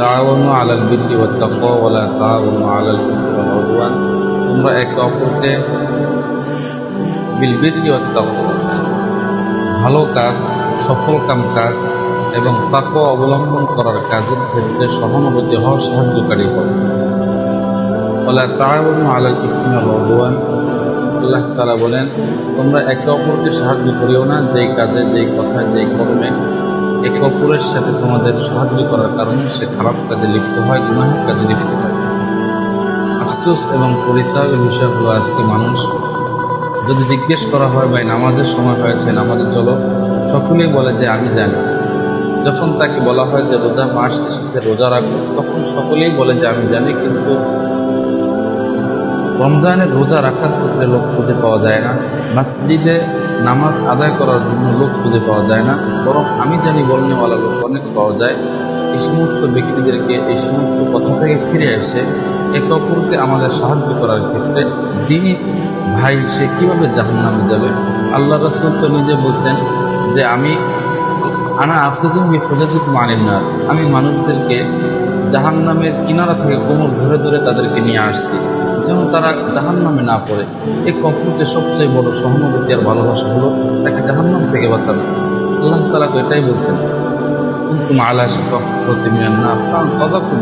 তাওয়ানু আলাল বিল্লি ওয়া আলাল ইসমি ওয়াল তোমরা একে অপরকে ভালো কাজ, সফল কাম কাজ এবং তাকে অবলম্বন করার কাজের ক্ষেত্রে সহানুভূতি হওয়া সাহায্যকারী হবে। ওলা তাওয়ানু আলাল ইসমি ওয়াল উদওয়ান। আল্লাহ তাআলা বলেন, তোমরা একে অপরকে সাহায্য করিও না, যেই কাজে, যেই কথা যেই কর্মে একে অপরের সাথে তোমাদের সাহায্য করার কারণে সে খারাপ কাজে লিপ্ত হয়, গুনাহের কাজে লিপ্ত হয়। আফসোস এবং পরিত্যাগের বিষয় হলো আজকে মানুষ যদি জিজ্ঞেস করা হয়, ভাই, নামাজের সময় হয়েছে, নামাজে চলো, সকলেই বলে যে, আমি জানি। যখন তাকে বলা হয় যে, রোজা মাস এসেছে রোজা রাখো তখন সকলেই বলে যে, আমি জানি, কিন্তু রমজানের রোজা রাখার ক্ষেত্রে লোক খুঁজে পাওয়া যায় না। মসজিদে নামাজ আদায় করার জন্য লোক খুঁজে পাওয়া যায় না, বরং আমি জানি বলনেওয়ালা লোক অনেক পাওয়া যায়। এই সমস্ত ব্যক্তিদেরকে এই সমস্ত কথা থেকে ফিরে এসে একে অপরকে আমাদের সাহায্য করার ক্ষেত্রে দিনই ভাই সে কীভাবে জাহান নামে যাবে? আল্লাহ রসুল তো নিজে বলছেন যে, আমি আনা আফসুজুম বিফুজাজিক মানেন না আমি মানুষদেরকে জাহান নামের কিনারা থেকে কোমর ধরে ধরে তাদেরকে নিয়ে আসছি। যেন তারা জাহান নামে না পড়ে। এই কপুরকে সবচেয়ে বড় সহানুভূতি আর ভালোবাসা হলো তাকে জাহান নাম থেকে বাঁচানো। আল্লাহ তালা তো এটাই বলছেন কিন্তু আলা সত্যি মিয়ান না কদাকুম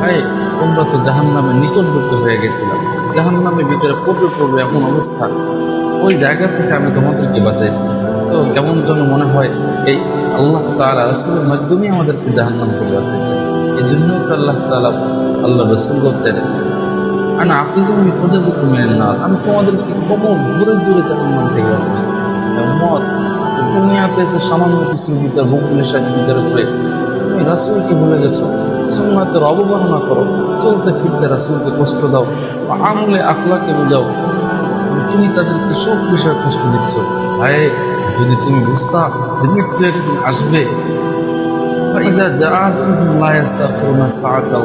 ভাই তোমরা তো জাহান নামের নিকটবর্তী হয়ে গেছিলাম জাহান নামের ভিতরে পড়বে পড়বে এমন অবস্থা। ওই জায়গা থেকে আমি তোমাদেরকে বাঁচাইছি। তো কেমন যেন মনে হয় এই আল্লাহ তালা রসুলের মাধ্যমেই আমাদেরকে জাহান নাম থেকে বাঁচাইছে। এই জন্যই তো আল্লাহ তালা আল্লাহ রসুল বলছেন আমি আফিজুল খোঁজাজি কমিয়ে না, আমি তোমাদেরকে কোমর ধরে ধরে জাহান নাম থেকে বাঁচাইছি মত দুনিয়াতে এসে সামান্য কিছু ভিতর বকুলের সাথে ভিতরে করে তুমি রাসুলকে ভুলে গেছো, সুন্নাতের অবমাননা করো, চলতে ফিরতে রাসুলকে কষ্ট দাও, বা আমলে আখলাকে বোঝাও। তুমি তাদেরকে সব বিষয়ে কষ্ট দিচ্ছ। ভাই, যদি তুমি বুঝতা যে মৃত্যু একদিন আসবে ফাইদা যারা লা ইস্তাগফিরুনা সাআতা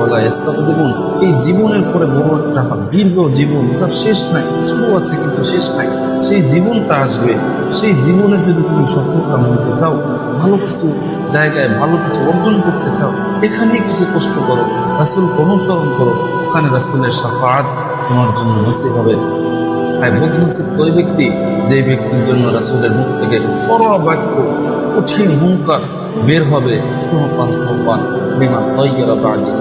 এই জীবনের পরে বড় একটা দীর্ঘ জীবন যা শেষ নাই শুরু আছে কিন্তু শেষ নাই। সেই জীবনটা আসবে। সেই জীবনে যদি তুমি সফলতা মনে চাও, ভালো কিছু জায়গায় ভালো কিছু অর্জন করতে চাও এখানে কিছু কষ্ট করো। রাসুলকে অনুসরণ করো। ওখানে রাসুলের সাফাত তোমার জন্য নসিব হবে। তাই বদনসিব ওই ব্যক্তি, যে ব্যক্তির জন্য রাসুলের মুখ থেকে পর বাক্য, কঠিন হুঙ্কার বের হবে। সোহপান সোহপান বিমান তৈরা বাড়ি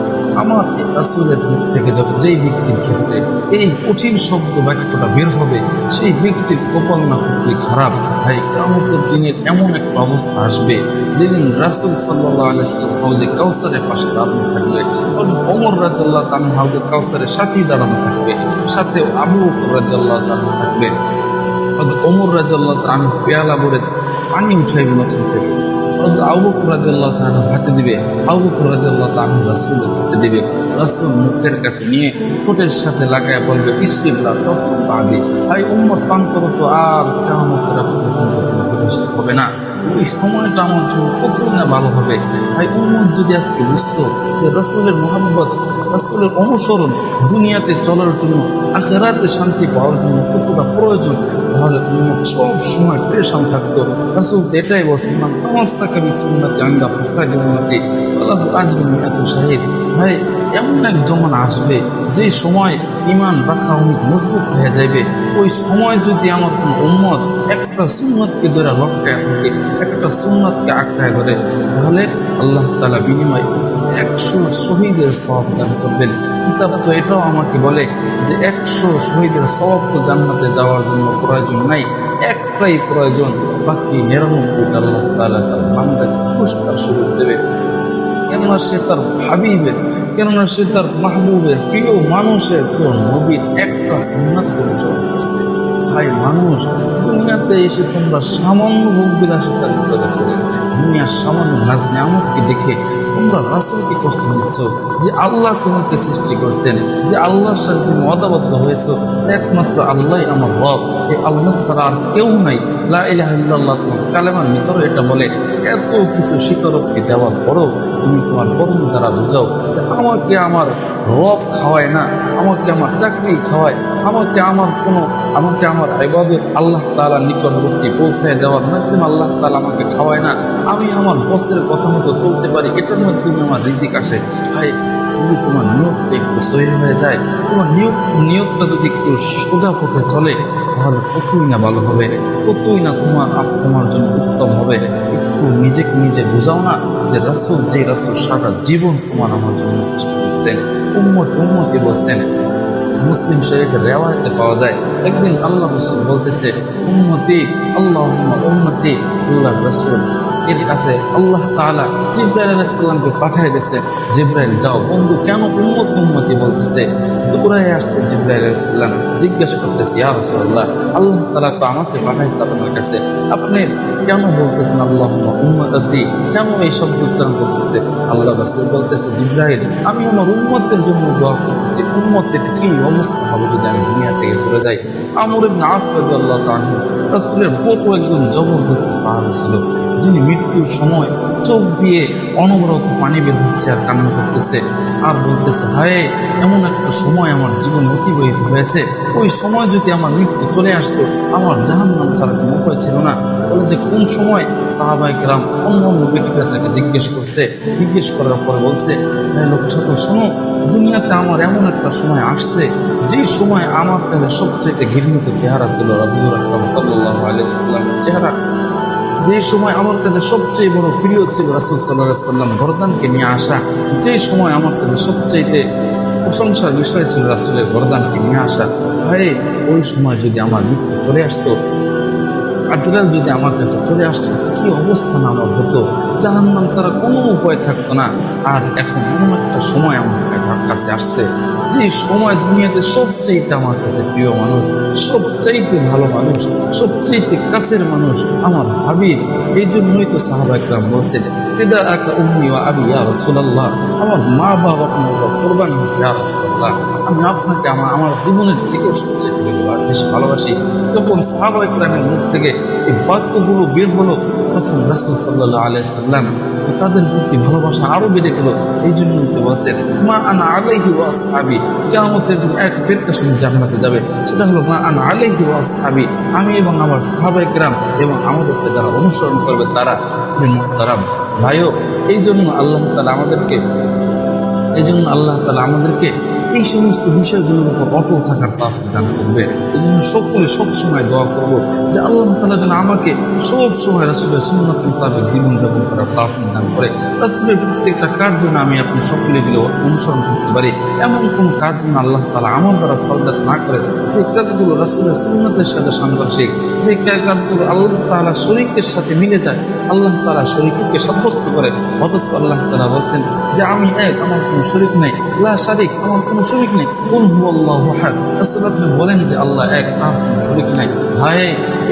আমার রাসুলের মুখ থেকে যখন যেই ব্যক্তির ক্ষেত্রে এই কঠিন শব্দ বাক্যটা বের হবে, সেই ব্যক্তির কপাল না খুবই খারাপ ভাই কামতের দিনের এমন একটা অবস্থা আসবে, যেদিন রাসুল সাল্লাহ কাউসারের পাশে দাঁড়ানো থাকবে অমর রাজ্লাহ তান হাউজে কাউসারের সাথেই দাঁড়ানো থাকবে, সাথে আবু রাজ্লাহ তান থাকবে। অমর রাজ্লাহ তান পেয়ালা ভরে পানি উঠাইবে থেকে তান হাতে দিবে। দিবে। মুখের কাছে নিয়ে ঠোঁটের সাথে লাগায় বলবে পাবি ভাই উম্মত পান করো তো, আর কেমন হবে না। এই সময়টা আমার জন্য না ভালো হবে। ভাই, উম্মত যদি আজকে বুঝতো রসুলের রাসুলের রাসুলের অনুসরণ দুনিয়াতে চলার জন্য, আখেরাতে শান্তি পাওয়ার জন্য কতটা প্রয়োজন, তাহলে উম্মত সব সময় পেরেশান থাকতো রাসুল তো এটাই বলছে মান তামাস্সাকা বিসুন্নাতি আঙ্গা ফাসাদি উম্মতি আল্লাহ মিয়াতু শাহিদ। ভাই, এমন এক জমানা আসবে যে সময় ইমান রাখা অনেক মজবুত হয়ে যাবে ওই সময় যদি আমার কোন উম্মত একটা সুন্নতকে ধরে লটকায় থাকে, একটা সুন্নতকে আটকায় ধরে, তাহলে আল্লাহ তালা বিনিময় একশো শহীদের সব দান করবেন। কিতাব তো এটাও আমাকে বলে যে একশো শহীদের সব তো জান্নাতে যাওয়ার জন্য প্রয়োজন নাই, একটাই প্রয়োজন, বাকি নিরানব্বইটা আল্লাহ তালা তার বান্দাকে পুরস্কার শুরু দেবে। কেননা সে তার ভাবিবের কেননা সে তার মাহবুবের প্রিয় মানুষের প্রিয় নবীর একটা সুন্নাত অনুসরণ করছে। ভাই মানুষ, দুনিয়াতে এসে তোমরা সামান্য ভোগ বিলাসিতার ভিতরে পড়ে। দুনিয়ার সামান্য নাজ নিয়ামতকে দেখে তোমরা রাসুলকে কষ্ট দিচ্ছ যে আল্লাহ তোমাকে সৃষ্টি করছেন, যে আল্লাহর সাথে তুমি অদাবদ্ধ হয়েছ। একমাত্র আল্লাহ আমার রব। এই আল্লাহ ছাড়া আর কেউ নাই। লা ইলাহা ইল্লাল্লাহ তোমার কালেমার ভিতরে এটা বলে, এত কিছু স্বীকারোক্তি দেওয়ার পরেও তুমি তোমার কর্ম দ্বারা বুঝাও আমাকে আমার রব খাওয়ায় না। আমাকে আমার চাকরি খাওয়ায়, আমাকে আমার কোনো, আমাকে আমার এবাদত আল্লাহ তালা নিকটবর্তী পৌঁছায় দেওয়ার মাধ্যমে আল্লাহ তালা আমাকে খাওয়ায় না। আমি আমার বস্ত্রের কথা মতো চলতে পারি, এটার মাধ্যমে আমার রিজিক আসে। ভাই, যদি তোমার নিয়োগটা একটু সহি হয়ে যায়, তোমার নিয়োগ, নিয়োগটা যদি একটু সোজা পথে চলে, তাহলে কতই না ভালো হবে? কতই না তোমার তোমার জন্য উত্তম হবে? একটু নিজেকে নিজে বোঝাও না যে রাসুল যে রাসুল সারা জীবন তোমার আমার জন্য কিছু করছেন। উম্মত উম্মতি বলছেন। মুসলিম শরীফের রেওয়ায়তে পাওয়া যায়। একদিন আল্লাহ রসুল বলতেছে, উম্মতি আল্লাহ উন্মতি আল্লাহ রসুল। এর কাছে আল্লাহ তালা চিন্তা আলাইহিস সালামকে পাঠিয়ে দিয়েছে, জিব্রাইল, যাও। বন্ধু, কেন উম্মত উন্মতি বলতেছে? দৌড়ায় আসছে জিব্রাইল আলাইহিস সালাম জিজ্ঞাসা করতেছে, ইয়া রাসূলুল্লাহ, আল্লাহ তাআলা তো আমাকে পাঠাইছে আপনার কাছে। আপনি কেন বলতেছেন আল্লাহ উম্মতি? কেন এই উচ্চারণ করতেছে? আল্লাহ বলতেছে, জিব্রাইল, আমি আমার উম্মতের জন্য দোয়া করতেছি। উম্মতের কি অবস্থা হবে যদি আমি দুনিয়া থেকে চলে যাই? আমর আস রাদিয়াল্লাহু তাআলা রাসূলের কত একজন জবরদস্ত সাহাবী ছিল মৃত্যুর সময় চোখ দিয়ে অনবরত পানি বের হচ্ছে আর কান্না করতেছে। আর বলতেছে, হায়, এমন একটা সময় আমার জীবনে অতিবাহিত হয়েছে। ওই সময় যদি আমার মৃত্যু চলে আসতো, আমার জাহান নাম ছাড়া কোনো উপায় ছিল না। বলে যে, কোন সময়? সাহাবাহিকরাম অন্য অন্য ব্যক্তিরা তাকে জিজ্ঞেস করছে। জিজ্ঞেস করার পরে বলছে হ্যাঁ লোক ছোট শোনো, দুনিয়াতে আমার এমন একটা সময় আসছে যে সময় আমার কাছে সবচেয়ে ঘৃণিত চেহারা ছিল রাবুজুর আকরাম সাল্লাহ আলিয়াল্লামের চেহারা। যে সময় আমার কাছে সবচেয়ে বড় প্রিয় ছিল রাসুল সাল্লাহ সাল্লাম গরদানকে নিয়ে আসা যে সময় আমার কাছে সবচেয়ে প্রশংসার বিষয় ছিল রাসুলের গরদানকে নিয়ে আসা ভাই ওই সময় যদি আমার মৃত্যু চলে আসতো আজরাল যদি আমার কাছে চলে আসতো, কি অবস্থা না আমার হতো? জাহান্নাম ছাড়া কোনো উপায় থাকতো না। আর এখন এমন একটা সময় আমার কাছে আসছে যে সময় দুনিয়াতে সবচেয়ে আমার কাছে প্রিয় মানুষ, সবচাইতে ভালো মানুষ, সবচাইতে কাছের মানুষ আমার ভাবির এই জন্যই তো সাহাবাকরাম বলছেন পিদা আকা উম্মি ও আবি ইয়া আমার মা বাবা আপনার কোরবানি ইয়া রাসূলুল্লাহ, আমি আপনাকে আমার আমার জীবনের থেকে সবচেয়ে বেশি ভালোবাসি। তখন সাহাবাকরামের মুখ থেকে এই বাক্যগুলো বের হলো তখন রাসূল সাল্লাল্লাহু আলাইহি সাল্লাম তো তাদের প্রতি ভালোবাসা আরও বেড়ে গেল। এই জন্য বলছেন, মা আনা আলাইহি ওয়া আসহাবি। কিয়ামতের দিন এক ফেরকা শুনে জান্নাতে যাবে। সেটা হলো, মা আনা আলাইহি ওয়া আসহাবি। আমি এবং আমার সাহাবায়ে কেরাম এবং আমাদেরকে যারা অনুসরণ করবে তারা তারা ভাইও, এই জন্য আল্লাহ তাআলা আমাদেরকে, এই জন্য আল্লাহ তাআলা আমাদেরকে এই সমস্ত বিষয়গুলোর উপর অটল থাকার তাফিক দান করবে। এই জন্য সকলে সবসময় দোয়া করব যে আল্লাহ তালা যেন আমাকে সব সময় রাসুলের সুন্নত মোতাবেক জীবনযাপন করার তাফিক দান করে। রাসুলের প্রত্যেকটা কাজ যেন আমি আপনি সকলে দিলে অনুসরণ করতে পারি। এমন কোনো কাজ যেন আল্লাহ তালা আমার দ্বারা সরদার না করে, যে কাজগুলো রাসুলের সুন্নতের সাথে সাংঘর্ষিক, যে কাজগুলো আল্লাহ তালা শরীরের সাথে মিলে যায়, আল্লাহ তালা শরীরকে সাব্যস্ত করে। অথচ আল্লাহ তালা বলছেন যে আমি এক, আমার কোনো শরীর নেই, লা শারিক, আমার কোনো শরীর নেই। কোন হু আল্লাহ আপনি বলেন যে আল্লাহ এক তার কোনো শরিক নাই। ভাই,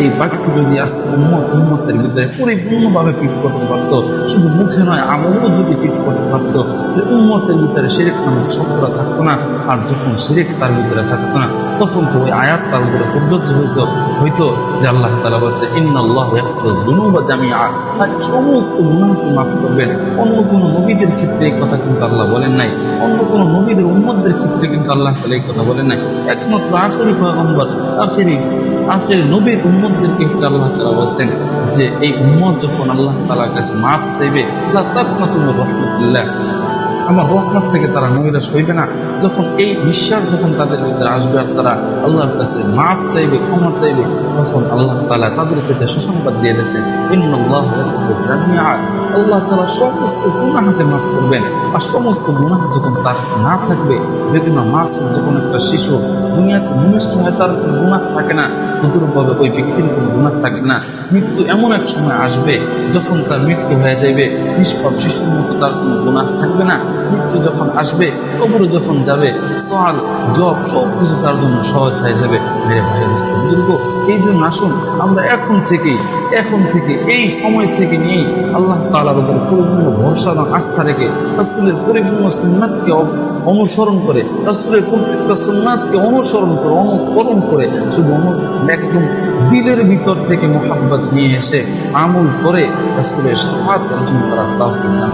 এই বাক্য যদি আজকে উম্মত উন্মতের ভিতরে পরিপূর্ণভাবে পিঠ করতে পারত, শুধু মুখে নয়, আমলও যদি পিঠ করতে পারত উন্মতের ভিতরে সেরেক নামক শব্দটা থাকতো না, আর যখন সেরেক তার ভিতরে থাকতো না তখন তো ওই আয়াত তার উপরে প্রযোজ্য হয়েছে হইতো যে আল্লাহ তালা বলতে ইন্নআল্লাহ দুনুবা জামিয়া তাই সমস্ত গুণাহকে মাফ করবেন। অন্য কোনো নবীদের ক্ষেত্রে এই কথা কিন্তু আল্লাহ বলেন নাই। অন্য কোনো নবীদের উম্মতদের ক্ষেত্রে কিন্তু আল্লাহ তালা এই কথা বলেন নাই। একমাত্র আসরি পয়গম্বর আফেরি আফের নবীর উম্মতদেরকে কিন্তু আল্লাহ তালা বলছেন যে, এই উম্মত যখন আল্লাহ তালার কাছে মাফ চাইবে আল্লাহ তাকমাতুল রহমতুল্লাহ। আমার রহমত থেকে তারা নবীরা সইবে না। যখন এই বিশ্বাস যখন তাদের ভিতরে আসবে আর তারা আল্লাহর কাছে মাপ চাইবে, ক্ষমা চাইবে, তখন আল্লাহ তালা তাদের ক্ষেত্রে সুসংবাদ দিয়ে দিয়েছেন আল্লাহ তালা সমস্ত গুণাহাকে মাফ করবেন। আর সমস্ত গুণাহ যখন তার না থাকবে বেগুনা মাস যখন একটা শিশু দুনিয়াতে ভূমিষ্ঠ হয় তার কোনো গুণাহ থাকে না তদুরূপভাবে ওই ব্যক্তির কোনো গুণাহ থাকে না। মৃত্যু এমন এক সময় আসবে যখন তার মৃত্যু হয়ে যাবে নিষ্পাপ শিশুর মতো তার কোনো গুণাহ থাকবে না। মৃত্যু যখন আসবে কবরে যখন যাবে, সওয়াল জব সব কিছু তার জন্য সহজ হয়ে যাবে। মেরে ভাইয়ের বুজুর্গ, এই জন্য আসুন, আমরা এখন থেকেই, এখন থেকে, এই সময় থেকে নিয়েই আল্লাহ তালার উপর পরিপূর্ণ ভরসা এবং আস্থা রেখে রসুলের পরিপূর্ণ সুন্নাতকে অনুসরণ করে। রাসুলের প্রত্যেকটা সোনাথকে অনুসরণ করে, অনুকরণ করে শুধু একদম দিলের ভিতর থেকে মোহাম্মত নিয়ে এসে আমল করে রাসুলের সাফাত অর্জন করার তৌফিক